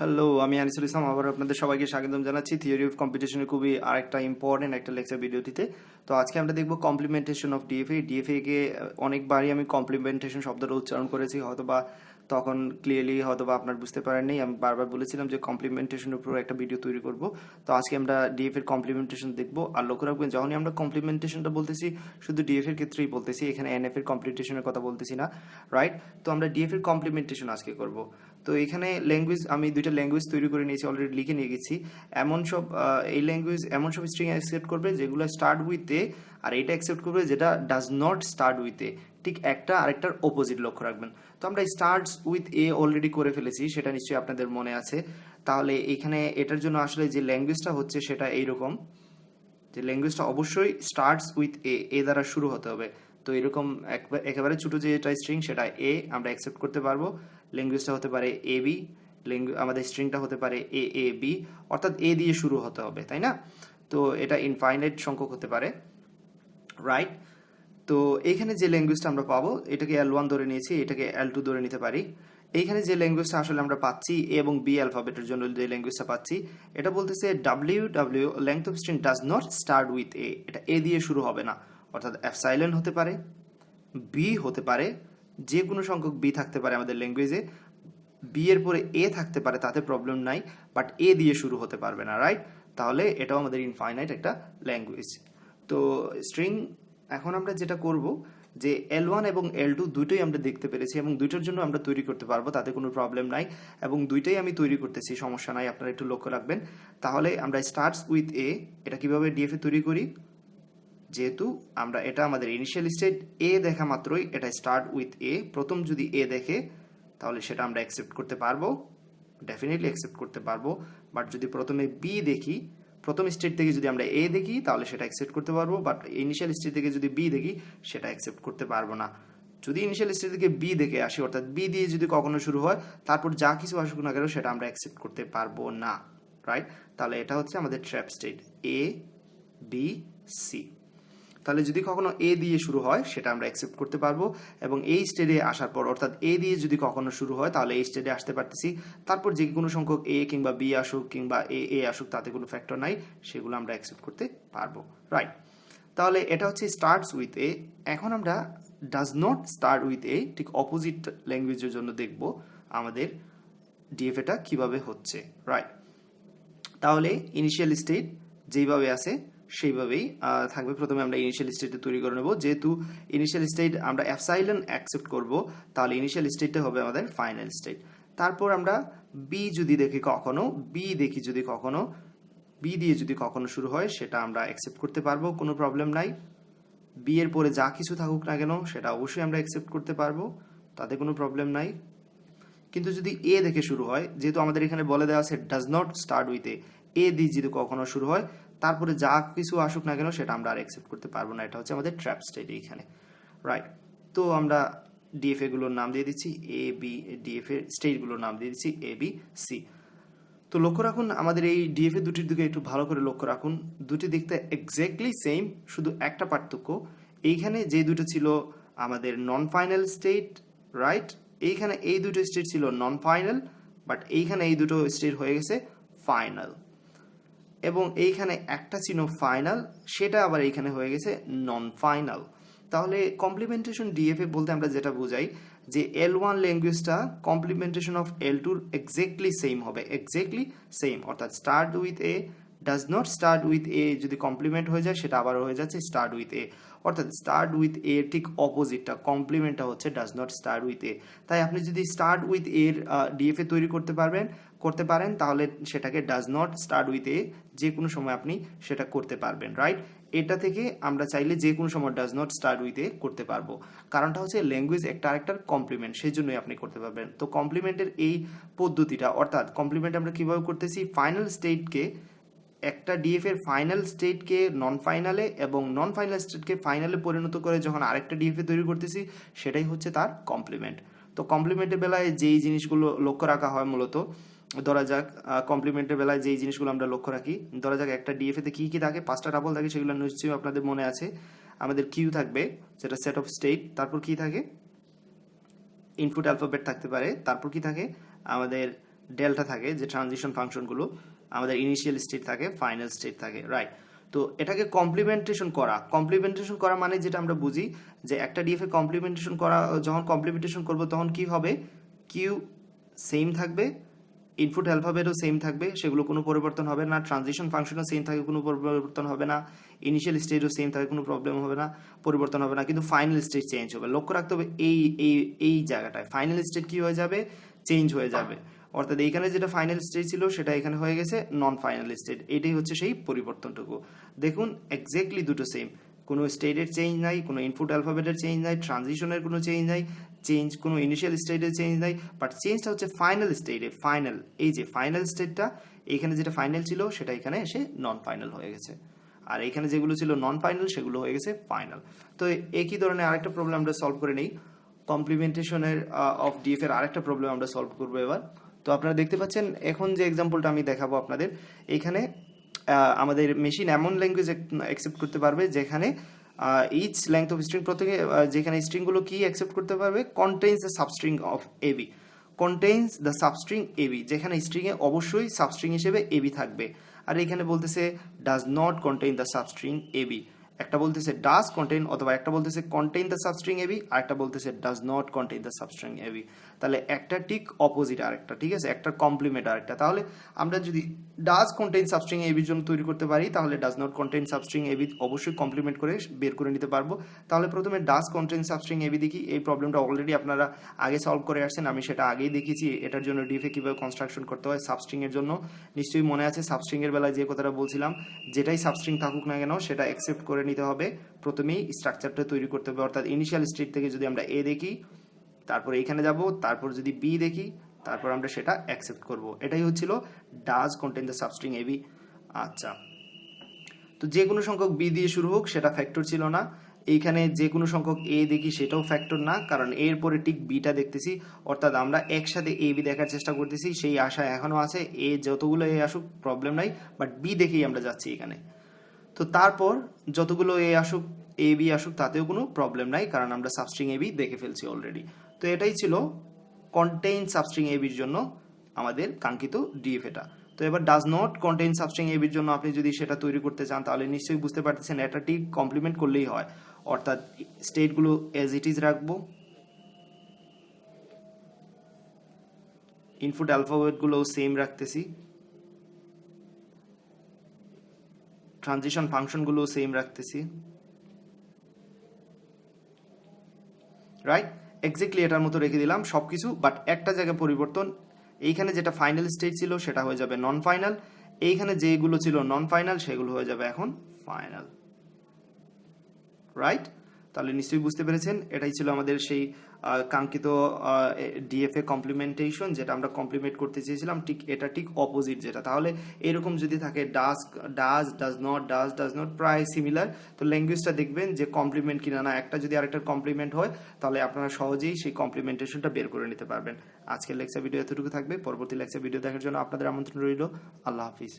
Hello আমি আনিসুল ইসলাম। আবার আপনাদের সবাইকে স্বাগতম জানাচ্ছি। থিওরি অফ কম্পিটিশনের খুবই আরেকটা ইম্পর্টেন্ট একটা লেকচার ভিডিওটিতে। তো আজকে আমরা দেখব কমপ্লিমেন্টেশন অফ ডিএফএ ডিএফএ কে অনেকবারই আমি কমপ্লিমেন্টেশন শব্দটা উচ্চারণ করেছি। হয়তো বা তখন ক্লিয়ারলি হয়তো বা আপনার বুঝতে পারেননি আমি বারবার বলেছিলাম যে কমপ্লিমেন্টেশনের উপর একটা ভিডিও তৈরি করব। তো আজকে আমরা ডিএফ এর কমপ্লিমেন্টেশন দেখব। আর লক্ষ্য রাখবেন, যখনই আমরা কমপ্লিমেন্টেশনটা বলতেছি, শুধু ডিএফ এর ক্ষেত্রেই বলতেছি। এখানে এনএফ এর কমপ্লিমেন্টেশনের কথা বলতেছি না রাইট তো আমরা ডিএফ এর কমপ্লিমেন্টেশন আজকে করব। তো এখানে ল্যাঙ্গুয়েজ আমি দুইটা ল্যাঙ্গুয়েজ তৈরি করে নিয়েছি অলরেডি লিখে নিয়ে গেছি। এমন সব এই ল্যাঙ্গুয়েজ এমন সব স্ট্রিং অ্যাকসেপ্ট করবে যেগুলো স্টার্ট উইথ আর এটা অ্যাকসেপ্ট করবে যেটা ডাজ নট স্টার্ট উইথ ঠিক একটা আরেকটার অপোজিট লক্ষ্য রাখবেন। তো আমরা স্টার্টস উইথ এ অলরেডি করে ফেলেছি, সেটা নিশ্চয়ই আপনাদের মনে আছে। তাহলে এখানে এটার জন্য আসলে যে ল্যাঙ্গুয়েজটা হচ্ছে সেটা এইরকম। যে ল্যাঙ্গুয়েজটা অবশ্যই স্টার্টস উইথ এ এ দ্বারা শুরু হতে হবে। তো এরকম একবা- একেবারে ছোট যে এটা স্ট্রিং সেটা এ আমরা অ্যাকসেপ্ট করতে পারব। ল্যাঙ্গুয়েজটা হতে পারে এ বি আমাদের স্ট্রিংটা হতে পারে এ এ বি অর্থাৎ এ দিয়ে শুরু হতে হবে, তাই না? তো এটা ইনফাইনাইট সংখ্যক হতে পারে রাইট তো এইখানে যে ল্যাঙ্গুয়েজটা আমরা পাবো, এটাকে এল ওয়ান ধরে নিয়েছি, এটাকে এল টু ধরে নিতে পারি। এইখানে যে ল্যাঙ্গুয়েজটা আসলে আমরা পাচ্ছি এ এবং বি অ্যালফাবেটের জন্য যে ল্যাঙ্গুয়েজটা পাচ্ছি, এটা বলতেছে W W length of string does not start with A এটা এ দিয়ে শুরু হবে না। অর্থাৎ অ্যাপসাইলেন্ট হতে পারে বি হতে পারে, যে কোনো সংখ্যক বি থাকতে পারে আমাদের ল্যাঙ্গুয়েজে বি এর পরে এ থাকতে পারে, তাতে প্রবলেম নাই বাট এ দিয়ে শুরু হতে পারবে না রাইট তাহলে এটাও আমাদের ইনফাইনাইট একটা ল্যাঙ্গুয়েজ তো স্ট্রিং এখন আমরা যেটা করব, যে এল ওয়ান এবং এল টু দুটোই আমরা দেখতে পেরেছি এবং দুইটার জন্য আমরা তৈরি করতে পারব, তাতে কোনো প্রবলেম নাই। এবং দুইটাই আমি তৈরি করতেছি, সমস্যা নাই, আপনারা একটু লক্ষ্য রাখবেন। তাহলে আমরা স্টার্টস উইথ এ এটা কীভাবে ডিএফএ তৈরি করি? যেহেতু আমরা এটা আমাদের ইনিশিয়াল স্টেট এ দেখা মাত্রই, এটা স্টার্ট উইথ এ প্রথম যদি এ দেখে, তাহলে সেটা আমরা অ্যাকসেপ্ট করতে পারব ডেফিনেটলি অ্যাকসেপ্ট করতে পারব বাট যদি প্রথমে বি দেখি, প্রথম স্টেট থেকে যদি আমরা এ দেখি, তাহলে সেটা অ্যাকসেপ্ট করতে পারব বাট ইনিশিয়াল স্টেট থেকে যদি বি দেখি, সেটা অ্যাকসেপ্ট করতে পারব না। যদি ইনিশিয়াল স্টেট থেকে বি দেখে আসি, অর্থাৎ বি দিয়ে যদি কখনো শুরু হয়, তারপর যা কিছু আসুক না কেন, সেটা আমরা অ্যাকসেপ্ট করতে পারব না রাইট তাহলে এটা হচ্ছে আমাদের trap state A B C তাহলে যদি কখনো এ দিয়ে শুরু হয়, সেটা আমরা অ্যাকসেপ্ট করতে পারব। এবং এই স্টেজে আসার পর, অর্থাৎ এ দিয়ে যদি কখনো শুরু হয়, তাহলে এই স্টেজে আসতে পারতেছি। তারপর যে কোনো সংখ্যক এ কিংবা বি আসুক কিংবা এ এ আসুক, তাতে কোনো ফ্যাক্টর নাই। সেগুলো আমরা অ্যাকসেপ্ট করতে পারব। রাইট তাহলে এটা হচ্ছে স্টার্টস উইথ এ এখন আমরা does not start with A ঠিক অপোজিট ল্যাঙ্গুয়েজের জন্য দেখব আমাদের ডিএফএটা কীভাবে হচ্ছে। রাইট তাহলে ইনিশিয়াল স্টেট যেইভাবে আছে সেইভাবেই থাকবে। প্রথমে আমরা ইনিশিয়াল স্টেটে তৈরি করে নেব। যেহেতু ইনিশিয়াল স্টেট আমরা অ্যাপসাইলন অ্যাকসেপ্ট করব, তাহলে ইনিশিয়াল স্টেটটা হবে আমাদের ফাইনাল স্টেট তারপর আমরা বি যদি দেখি কখনো বি দেখি যদি কখনো বি দিয়ে যদি কখনো শুরু হয়, সেটা আমরা অ্যাকসেপ্ট করতে পারব, কোনো প্রবলেম নাই। বি এর পরে যা কিছু থাকুক না কেন, সেটা অবশ্যই আমরা অ্যাকসেপ্ট করতে পারব, তাতে কোনো প্রবলেম নাই। কিন্তু যদি এ দেখে শুরু হয়, যেহেতু আমাদের এখানে বলে দেওয়া আছে does not start with A A দিয়ে যদি কখনো শুরু হয় তারপরে যা কিছু আসুক না কেন সেটা আমরা আর অ্যাকসেপ্ট করতে পারব না। এটা হচ্ছে আমাদের ট্র্যাপ স্টেট এইখানে রাইট তো আমরা ডিএফএ গুলোর নাম দিয়ে দিচ্ছি এ বি ডিএফএ স্টেটগুলোর নাম দিয়ে দিচ্ছি এ বি সি তো লক্ষ্য রাখুন, আমাদের এই ডিএফএ দুটির দিকে একটু ভালো করে লক্ষ্য রাখুন। দুটি দেখতে এক্স্যাক্টলি সেম শুধু একটা পার্থক্য। এইখানে যে দুটো ছিল আমাদের নন ফাইনাল স্টেট রাইট এইখানে এই দুটো স্টেট ছিল নন ফাইনাল বাট এইখানে এই দুটো স্টেট হয়ে গেছে ফাইনাল এবং এইখানে একটা ছিল ফাইনাল সেটা আবার এইখানে হয়ে গেছে নন ফাইনাল তাহলে কমপ্লিমেন্টেশন ডিএফএ বলতে আমরা যেটা বোঝাই, যে এল ওয়ান ল্যাঙ্গুয়েজটা কমপ্লিমেন্টেশন অফ এল টুর এক্স্যাক্টলি সেম হবে এক্স্যাক্টলি সেম অর্থাৎ start with A does not start with A যদি কমপ্লিমেন্ট হয়ে যায়, সেটা আবার হয়ে যাচ্ছে স্টার্ট উইথ এ অর্থাৎ স্টার্ট উইথ এ ঠিক অপোজিটটা কমপ্লিমেন্টটা হচ্ছে does not start with A তাই আপনি যদি স্টার্ট উইথ এর ডিএফএ তৈরি করতে পারবেন করতে পারেন, তাহলে সেটাকে does not start with A যে কোনো সময় আপনি সেটা করতে পারবেন রাইট এটা থেকে আমরা চাইলে যে কোনো সময় does not start with A করতে পারব। কারণটা হচ্ছে ল্যাঙ্গুয়েজ একটা আরেকটার কমপ্লিমেন্ট সেই জন্যই আপনি করতে পারবেন। তো কমপ্লিমেন্টের এই পদ্ধতিটা, অর্থাৎ কমপ্লিমেন্ট আমরা কীভাবে করতেছি? ফাইনাল স্টেটকে একটা ডিএফ এর ফাইনাল স্টেটকে নন ফাইনালে এবং নন ফাইনাল স্টেটকে ফাইনালে পরিণত করে যখন আরেকটা ডিএফএ তৈরি করতেছি, সেটাই হচ্ছে তার কমপ্লিমেন্ট তো কমপ্লিমেন্টের বেলায় যেই জিনিসগুলো লক্ষ্য রাখা হয় মূলত ধরা যাক কমপ্লিমেন্টের বেলায় যেই জিনিসগুলো আমরা লক্ষ্য রাখি, ধরা যাক একটা ডিএফএতে কী কী থাকে, পাঁচটা ডাবল থাকে, সেগুলো নিশ্চয়ই আপনাদের মনে আছে। আমাদের কিউ থাকবে, যেটা সেট অফ স্টেট তারপর কি থাকে? ইনপুট অ্যালফাবেট থাকতে পারে, তারপর কি থাকে? আমাদের ডেল্টা থাকে, যে ট্রানজিশন ফাংশনগুলো, আমাদের ইনিশিয়াল স্টেট থাকে ফাইনাল স্টেট থাকে রাইট তো এটাকে কমপ্লিমেন্টেশন করা কমপ্লিমেন্টেশন করা মানে যেটা আমরা বুঝি, যে একটা ডিএফএ কমপ্লিমেন্টেশন করা, যখন কমপ্লিমেন্টেশন করব তখন কি হবে? কিউ সেম থাকবে ইনপুট অ্যালফাবেটও সেম থাকবে, সেগুলো কোনো পরিবর্তন হবে না ট্রানজিশন ফাংশনও সেম থাকে, কোনো পরিবর্তন হবে না ইনিশিয়াল স্টেজও সেম থাকে, কোনো প্রবলেম হবে না, পরিবর্তন হবে না, কিন্তু ফাইনাল স্টেজ চেঞ্জ হবে। লক্ষ্য রাখতে হবে এই এই এই জায়গাটায়। ফাইনাল স্টেজ কী হয়ে যাবে? চেঞ্জ হয়ে যাবে। অর্থাৎ এইখানে যেটা ফাইনাল স্টেজ ছিল, সেটা এখানে হয়ে গেছে নন ফাইনাল স্টেট এটাই হচ্ছে সেই পরিবর্তনটুকু। দেখুন এক্স্যাক্টলি দুটো সেম কোনো স্টেটের চেঞ্জ নাই, কোনো ইনপুট অ্যালফাবেটের চেঞ্জ নাই ট্রানজিশনের কোনো চেঞ্জ নাই চেঞ্জ কোনো ইনিশিয়াল স্টেটের চেঞ্জ নাই বাট চেঞ্জটা হচ্ছে ফাইনাল স্টেটে ফাইনাল এই যে ফাইনাল স্টেটটা এখানে যেটা ফাইনাল ছিল, সেটা এখানে এসে নন ফাইনাল হয়ে গেছে। আর এখানে যেগুলো ছিল নন ফাইনাল সেগুলো হয়ে গেছে ফাইনাল তো একই ধরনের আরেকটা প্রবলেম আমরা সলভ করে নিই। কমপ্লিমেন্টেশনের অফ ডিএফ এর আরেকটা প্রবলেম আমরা সলভ করব এবার। তো আপনারা দেখতে পাচ্ছেন, এখন যে এক্সাম্পলটা আমি দেখাবো আপনাদের, এখানে আমাদের মেশিন এমন ল্যাঙ্গুয়েজ অ্যাকসেপ্ট করতে পারবে যেখানে ইচ লেংথ অফ স্ট্রিং প্রত্যেকে যেখানে স্ট্রিংগুলো কি অ্যাকসেপ্ট করতে পারবে? Contains the substring of AB contains the substring AB যেখানে স্ট্রিংয়ে অবশ্যই সাবস্ট্রিং হিসেবে এবি থাকবে। আর এখানে বলতেছে does not contain the substring AB একটা বলতেছে ডাজ কন্টেইন অথবা একটা বলতেছে কন্টেইন দ্য সাবস্ট্রিং এবি আর একটা বলতেছে does not contain the substring AB তাহলে একটা ঠিক অপোজিট আরেকটা, ঠিক আছে? একটা কমপ্লিমেন্ট আরেকটা। তাহলে আমরা যদি ডাজ কন্টেইন সাবস্ট্রিং এবির জন্য তৈরি করতে পারি, তাহলে does not contain substring AB অবশ্যই কমপ্লিমেন্ট করে বের করে নিতে পারব। তাহলে প্রথমে ডাজ কন্টেইন সাবস্ট্রিং এবি দেখি। এই প্রবলেমটা অলরেডি আপনারা আগে সলভ করে আসছেন। আমি সেটা আগেই দেখিয়েছি এটার জন্য ডিফে কীভাবে কনস্ট্রাকশন করতে হয় সাবস্ট্রিং এর জন্য। নিশ্চয়ই মনে আছে সাবস্ট্রিং এর বেলায় যে কথাটা বলছিলাম, যেটাই সাবস্ট্রিং থাকুক না কেন, সেটা অ্যাকসেপ্ট করে নিতে হবে। প্রথমেই স্ট্রাকচারটা তৈরি করতে হবে। অর্থাৎ ইনিশিয়াল স্টেট থেকে যদি আমরা এ দেখি, তারপর এখানে যাব, তারপর যদি বি দেখি, তারপর আমরা সেটা অ্যাকসেপ্ট করব। এটাই হচ্ছিল does contain the substring AB আচ্ছা। তো যে কোনো সংখ্যক বি দিয়ে শুরু হোক, সেটা ফ্যাক্টর ছিল না। এইখানে যে কোনো সংখ্যক এ দেখি, সেটাও ফ্যাক্টর না। কারণ এর পরে ঠিক বিটা দেখতেছি। অর্থাৎ আমরা একসাথে এ বি দেখার চেষ্টা করতেছি। সেই আশা এখনও আছে। এ যতগুলো এ আসুক প্রবলেম নাই। বাট বি দেখেই আমরা যাচ্ছি এখানে। তো তারপর যতগুলো এ আসুক এ বি আসুক, তাতেও কোনো প্রবলেম নাই, কারণ আমরা সাবস্ট্রিং এ বি দেখে ফেলছি অলরেডি তো এটাই ছিল কন্টেইন সাবস্ট্রিং এ বির জন্য আমাদের কাঙ্ক্ষিত ডিএফ এটা। তো এবার does not contain substring A বির জন্য আপনি যদি সেটা তৈরি করতে চান, তাহলে নিশ্চয়ই বুঝতে পারতেছেন এটা ঠিক কমপ্লিমেন্ট করলেই হয়। অর্থাৎ স্টেটগুলো এজ ইট ইজ রাখব। ইনপুট অ্যালফাবেটগুলো সেম রাখতেছি। ট্রানজিশন ফাংশনগুলো সেম রাখতেছি। রাইট এক্স্যাক্টলি এটার মতো রেখে দিলাম সব কিছু বাট একটা জায়গায় পরিবর্তন, এইখানে যেটা ফাইনাল স্টেজ ছিল সেটা হয়ে যাবে নন ফাইনাল এইখানে যেগুলো ছিল নন ফাইনাল সেগুলো হয়ে যাবে এখন ফাইনাল রাইট তাহলে নিশ্চয়ই বুঝতে পেরেছেন, এটাই ছিল আমাদের সেই কাঙ্ক্ষিত ডিএফএ কমপ্লিমেন্টেশন যেটা আমরা কমপ্লিমেন্ট করতে চেয়েছিলাম, ঠিক এটা ঠিক অপোজিট যেটা। তাহলে এরকম যদি থাকে does does does not does does not প্রায় সিমিলার তো ল্যাঙ্গুয়েজটা দেখবেন যে কমপ্লিমেন্ট কিনা না, একটা যদি আরেকটার কমপ্লিমেন্ট হয়, তাহলে আপনারা সহজেই সেই কমপ্লিমেন্টেশনটা বের করে নিতে পারবেন। আজকের লেকচার ভিডিও এতটুকু থাকবে, পরবর্তী লেকচার ভিডিও দেখার জন্য আপনাদের আমন্ত্রণ রইল। আল্লাহ হাফিজ।